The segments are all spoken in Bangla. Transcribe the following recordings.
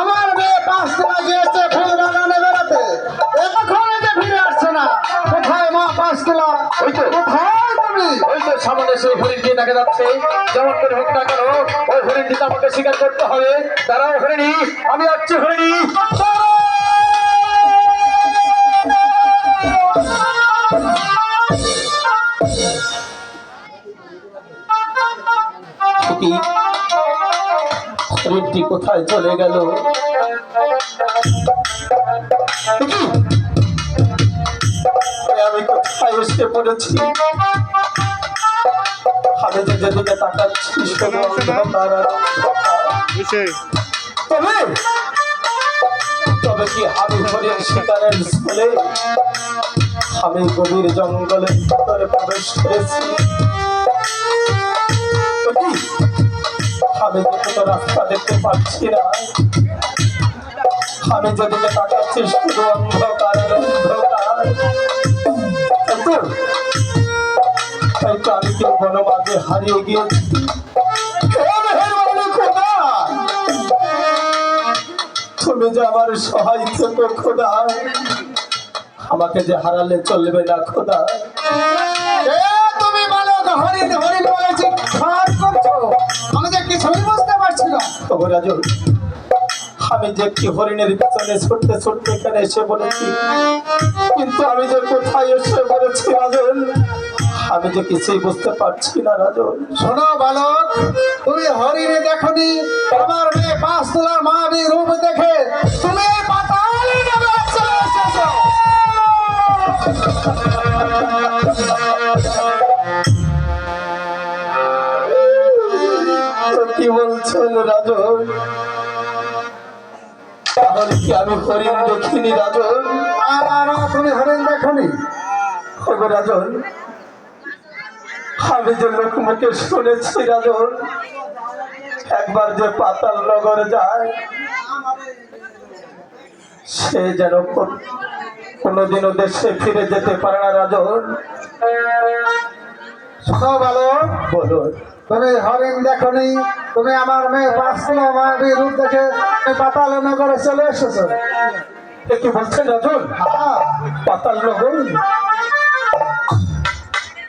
আমার মেয়ে পাঁচ গিয়েছে ফুল বাগানে বেড়াতে। এতক্ষণে যে ফিরে আসছে না। কোথায় মা পাঁচ ওই তো। কোথায় তুমি? ওই তো সামনে সেই হরিণটি দেখা যাচ্ছে। যেমন করে হোক না কেন ওই হরিণটি আমাকে স্বীকার করতে হবে। দাঁড়াও হরিণী আমি আসছি হরিণী। কোথায় চলে গেল? আমি কোথায় এসে পড়েছি? যে তবে তবে কি আমি হরিণ শিকারের স্থলে আমি গভীর জঙ্গলের ভিতরে প্রবেশ করেছি? আমি রাস্তা দেখতে পাচ্ছি না, আমি তাকাচ্ছি শুধু অন্ধকার অন্ধকার? আমি কেউ হারিয়ে গিয়েছি? যে আমার আমাকে যে হারালে চলবে না খোদা। তুমি কিছুই বুঝতে পারছি না খবর রাজু, আমি যে কি হরিণের পিছনে ছুটতে ছুটতে এখানে এসে বলেছি কিন্তু আমি যে কোথায় এসে বলেছি রাজন, আমি যে কিছুই বুঝতে পারছি না রাজন। শোনো বালক, তুমি হরিণে দেখনি আমার মেয়ে পাঁচ তোলার মহাবীর রূপ দেখে তুমি পাতালে তাহলে কি আমি হরিণ দেখিনি রাজন না না না তুমি হরিণ দেখনি খবর রাজন আমি যে লোকমুখে শুনেছি রাজন একবার যে পাতাল নগর যায় সে যেন কোনোদিনও দেশে ফিরে যেতে পারে না রাজন সব বালক বলুন। তুমি হরিণ দেখনি, তুমি আমার মেয়ে পাঁচ তোলার মহাবীর রূপ দেখে পাতালে নগরে চলে এসেছ। কি বলছেন রাজন? হ্যাঁ পাতাল নগর।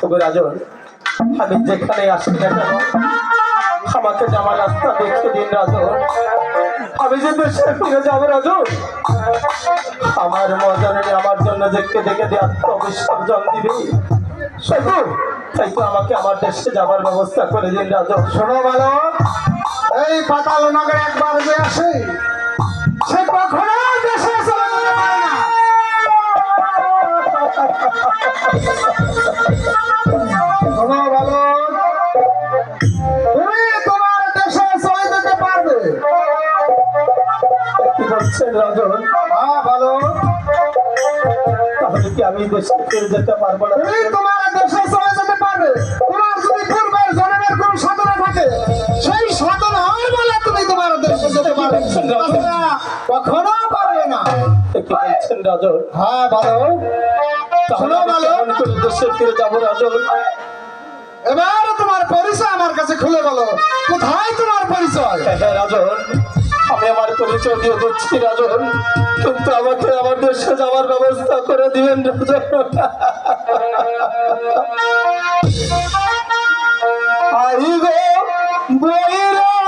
তবে রাজন, আমি যেখানে আসি না আমাকে যাওয়ার রাস্তা দেখে দিন রাজন। আমি যে দেশে ফিরে যাব রাজন, আমার মজা নেই, আমার জন্য দেখতে দেখে দিয়ে আত্মবিসর্জন দিবি। শুধু তাই তো আমাকে আমার দেশে যাবার ব্যবস্থা করে দিন রাজন শোনো বালক এই পাতাল নগরে একবার যে আসে সে কখনো দেশে চলে যেতে পারে না। শোনো বালক তুমি তোমার দেশে চলে যেতে পারবে। কি বলছেন রাজন হ্যাঁ তাহলে কি আমি দেশে যেতে পারব না? তুমি তোমার দেশে কখনো পারবে না। বলছেন রাজন। হ্যাঁ বালক শোনো আমি বালক কেমন করে দেশে ফিরে যাব রাজন? এবার তোমার পরিচয় আমার কাছে খুলে বলো। কোথায় তোমার পরিচয়? হ্যাঁ রাজন। আমি আমার পরিচয় দিয়ে দিচ্ছি রাজন। কিন্তু আমাকে আমার দেশে যাওয়ার ব্যবস্থা করে দিবেন রাজন। আই গো বৈরাটিতে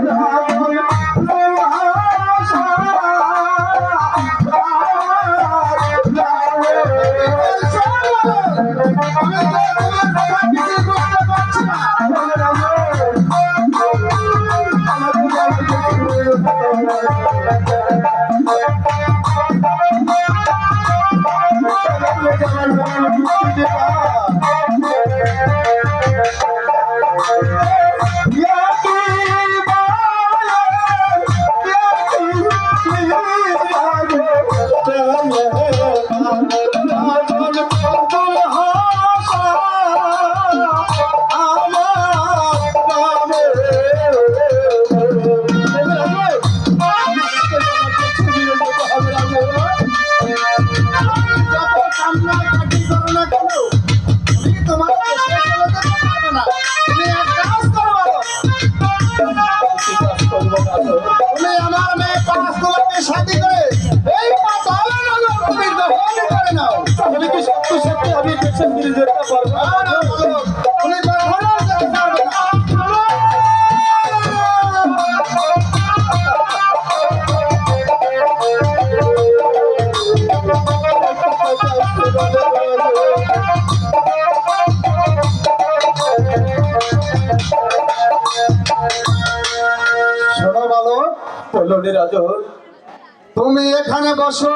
তুমি এখানে বসো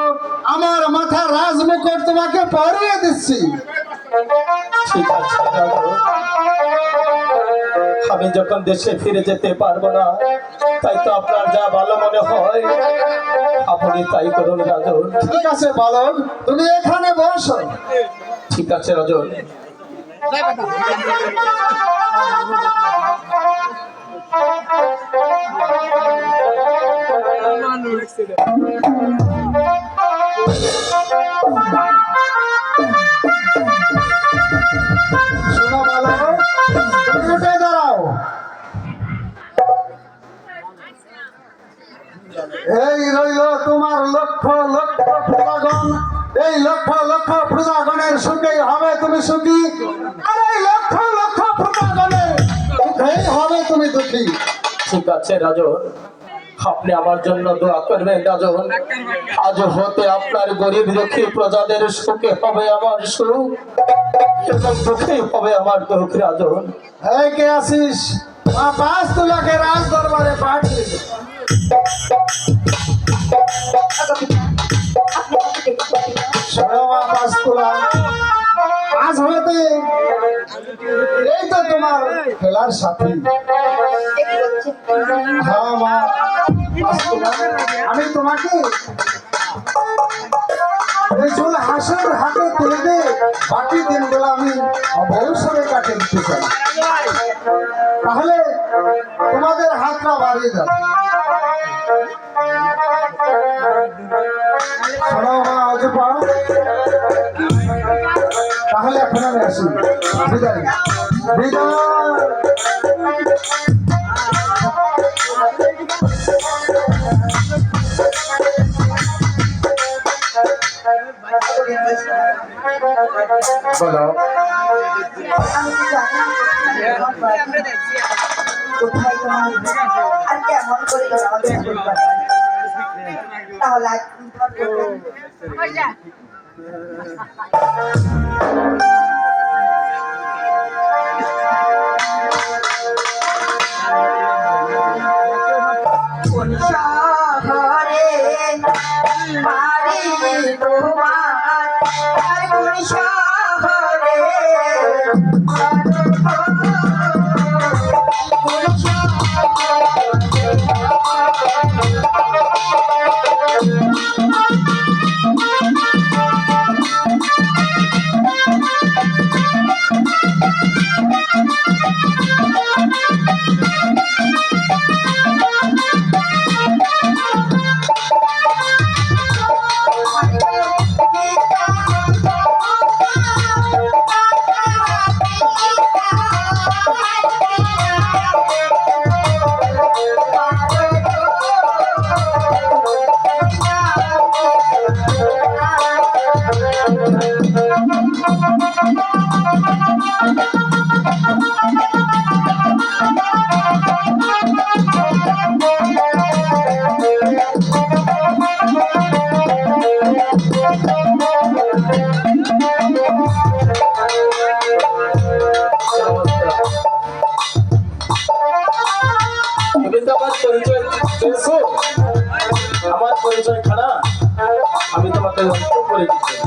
আমার মাথা রাজমুকুট তোমাকে পরিয়ে দিচ্ছি। ঠিক আছে আমি যখন দেশে ফিরে যেতে পারব না তাই তো আপনার যা ভালো মনে হয় আপনি তাই করুন রাজন। ঠিক আছে বালক তুমি এখানে বসো। ঠিক আছে রাজন। শোনো হবে তুমি সুখী? আর এই লক্ষ লক্ষ প্রজাগণের সুখেই হবে তুমি দুঃখী। ঠিক আছে রাজন। আপনি আমার জন্য দোয়া করবেন রাজন। আজ হতে আপনার গরিব দুঃখী প্রজাদের সুখে হবে আমার সুখ এবং দুঃখে হবে আমার দুঃখ রাজন। হ্যাঁ কে আসিস পাঁচ তুলাকে রাজ দরবারে পাঠিয়ে খেলার সাথী। হ্যাঁ মা। আমি তোমাকে চুল হাসের হাতে তুলে দে বাকি দিনগুলো আমি অবসরে কাটে দিতে চাই তাহলে তোমাদের হাতটা বাড়িয়ে দাও। শোনো মা তাহলে এখন আমি আসি। বিদায়। বলো। আর কেমন করে? তাহলে কোন শহরে বাড়ি তোমার করে দিচ্ছি